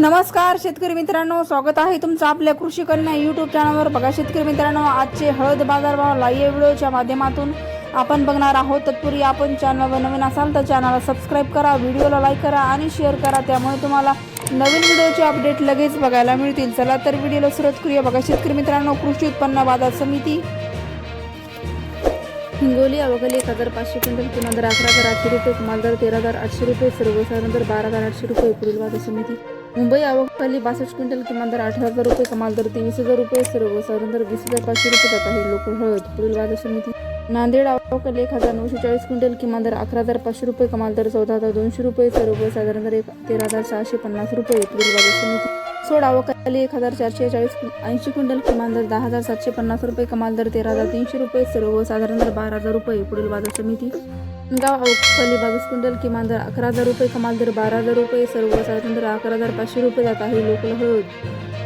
नमस्कार शेतकरी मित्रांनो. स्वागत आहे तुमचं आपल्या कृषी कन्या यूट्यूब चॅनलवर बघा शेतकरी मित्रांनो आजचे हळद बाजारभाव लाईव्ह व्हिडिओच्या माध्यमातून आपण बघणार आहोत. तत्पूर्वी आपण चॅनलवर नवीन असाल तर चॅनलला सबस्क्राईब करा व्हिडिओला लाईक करा आणि शेअर करा. त्यामुळे तुम्हाला नवीन व्हिडिओचे अपडेट लगेच बघायला मिळतील. चला तर व्हिडिओला सुरुवात करूया. बघा शेतकरी मित्रांनो कृषी उत्पन्न बाजार समिती. हिंगोली अवघली एक हजार पाचशे क्विंटल किंवा दर अकरा हजार आठशे रुपये माल दर तेरा हजार आठशे रुपये सर्वसाधारण दर बारा हजार आठशे रुपये पुढील बाजार समिती. मुंबई आवकपाली बासष्ट क्विंटल किमान दर अठरा हजार रुपये कमाल दर तेवीस हजार रुपये सर्वसाधारण दर वीस हजार पाचशे रुपये जात आहे. लोक हळद पुढील बाजार समिती. नांदेड आवकखाली एक हजार नऊशे चाळीस क्विंटल किमान दर अकरा हजार पाचशे रुपये कमाल दर चौदा हजार दोनशे रुपये सर्वसाधारण दर एक तेरा हजार सहाशे पन्नास रुपये पुढील बाजार समिती. सोड खाली एक हजार चारशे चाळीस ऐंशी क्विंटल किमान दर दहा हजार सातशे पन्नास रुपये कमाल दर तेरा हजार तीनशे रुपये सर्व साधारण दर बारा हजार रुपये पुढील बाजार समिती. गाव खाली बावीस क्विंटल किमान दर अकरा हजार रुपये कमाल दर बारा हजार रुपये सर्व साधारण दर अकरा हजार पाचशे रुपये जात आहे लोकल हळद